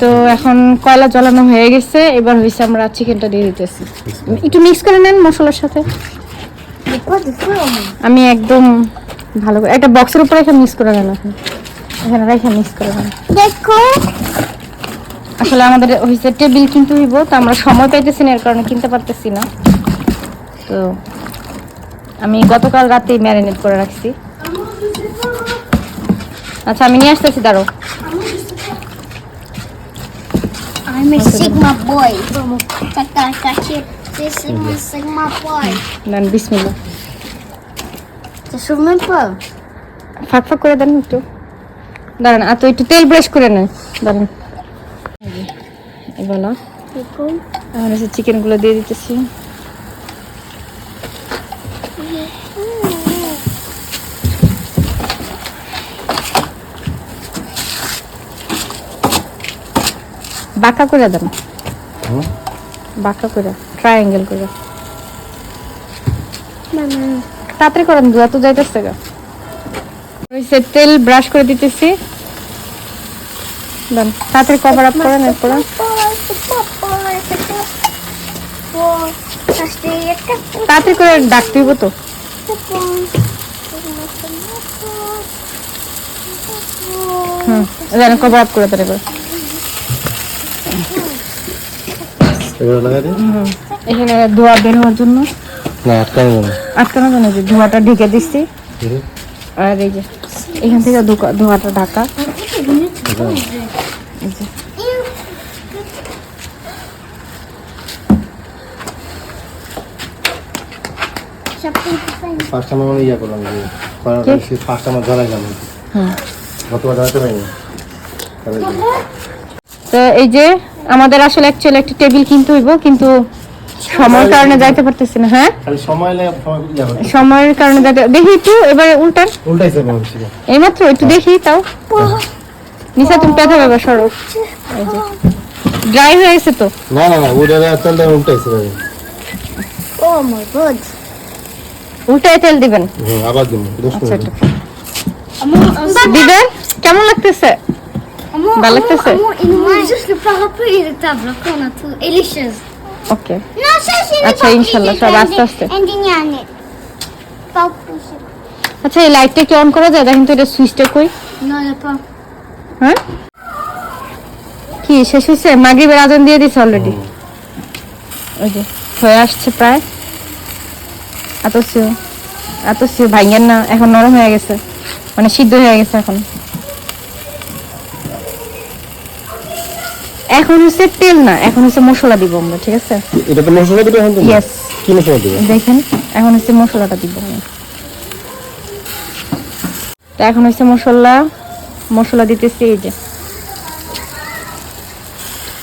তো এখন কয়লা জ্বালানো হয়ে গেছে এবার হয়েছে আমরা চিকেনটা দিয়ে দিতেছি। একটু মিক্স করে নেন মশলার সাথে. আমি একদম ভালো করে একটা বক্সের উপরে এখানে মিক্স করে নেন এখন এখানে রেখে মিক্স করে নেন। দেখো। আসলে আমাদের হয়েছে টেবিল কিনতে হইব তো আমরা সময় পাইতেছি না এর কারণে কিনতে পারতেছি না। তো আমি গতকাল রাতেই ম্যারিনেট করে রাখছি। আচ্ছা আমি নিয়ে আসতেছি দাঁড়ো I'm a Sigma boy. Tacar cachê. This is my Sigma boy. Then Bismillah Você sumiu, pô? ফাঁক ফাঁক করে দেন একটু দাঁড়ান আর তো একটু তেল ব্রাশ করে নেন দাঁড়ান এবার. আমার চিকেনগুলো দিয়ে দিতেছি বাঁকা করে দেন বাঁকা করে ট্রায়াঙ্গেল করে. তাড়াতাড়ি করেন ধোয়া তো যাইতেছে গা। হইছে তেল ব্রাশ করে দিতেছি। দেন তাড়াতাড়ি কভার আপ করেন এরপরে। তাড়াতাড়ি করে ডাকতে হইব তো। হুম কভার আপ করে দেন এবার। এখানে ধোয়া বের হওয়ার জন্য। না আটকানো যাবে আটকানো জন্য যে ধোয়াটা ঢেকে দিচ্ছি। আর এই যে এখান থেকে ধোকা- ধোয়াটা ঢাকা। আমার মানে ইয়া করলাম ফার্স্ট আমার ধরাইলাম। হুম গতবার ধরাতে পারিনি? তো এই যে আমাদের আসলে অ্যাকচুয়ালি একটা টেবিল কিনতে হইব কিন্তু সময়ের কারণে যাইতে পারতেছি না হ্যাঁ? খালি সময় লাগে সময় সময়ের কারণে যাইতে দেখি একটু এবারে উল্টান। উল্টাইছে হচ্ছে এইমাত্র একটু দেখি তাও। নিশা তুমি পেতে পাবে সরো। এই যে। ড্রাই হয়ে গেছে তো? না না না ওটা আসলে উল্টাইছে ভাই। Oh my god. উল্টায় তেল দিবেন। হুম আবার দিব দোষ আচ্ছা একটু দিবেন? কেমন লাগতেছে? ওকে আচ্ছা সব আস্তে আস্তে. আচ্ছা এই লাইটটা কি অন করা? যায় দেখেন তো এটা সুইচটা কই. হ্যাঁ? কি শেষ হয়েছে? মাগরিবের আজান দিয়ে দিছে অলরেডি ওই যে হয়ে আসছে প্রায়। এত সিও এত সিও ভাইয়ের না এখন নরম হয়ে গেছে। মানে সিদ্ধ হয়ে গেছে এখন। এখন হচ্ছে তেল না এখন হচ্ছে মশলা দিব আমরা ঠিক আছে? এটা তো মশলা দিবে এখন Yes. কি মশলা দিবে? দেখেন এখন হচ্ছে মশলাটা দিব তো এখন হচ্ছে মশলা মশলা দিতেছি এই যে।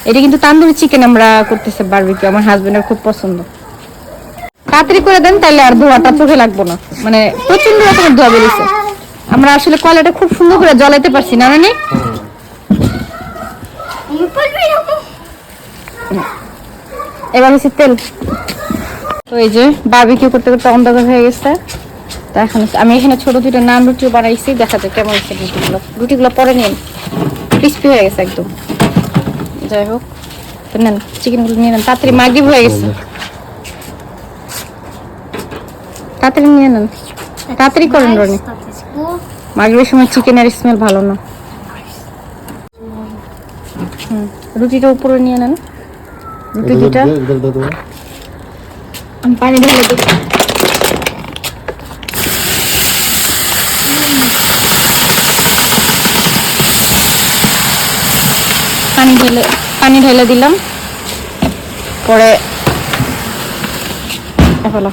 এটা কিন্তু তান্দুরি চিকেন আমরা করতেছি বারবিকিউ আমার হাজবেন্ডের খুব পছন্দ। তাড়াতাড়ি করে দেন তাহলে আর ধোয়াটা চোখে লাগবো না। মানে প্রচণ্ড রকমের ধোয়া বেরিয়েছে। আমরা আসলে কয়লাটা খুব সুন্দর করে জ্বলাইতে পারছি না নানি এবার হচ্ছে তেল। তো এই যে করতে করতে অন্ধকার হয়ে গেছে। এখন আমি এখানে ছোট দুটো নান রুটিও বানাইছি, দেখা যায় কেমন হচ্ছে রুটিগুলো। রুটিগুলো পরে নিন। হয়ে গেছে একদম। যাই হোক নেন চিকেনগুলো নিয়ে নেন। তাড়াতাড়ি মাগরিব হয়ে গেছে। তাড়াতাড়ি নিয়ে নেন। তাড়াতাড়ি করেন, রনি। মাগরিবের সময় চিকেনের স্মেল ভালো না। রুটিটা উপরে নিয়ে নেন রুটি দুটা আমি পানি ঢেলে দিই পানি ঢেলে পানি ঢেলে দিলাম পরে এ হলো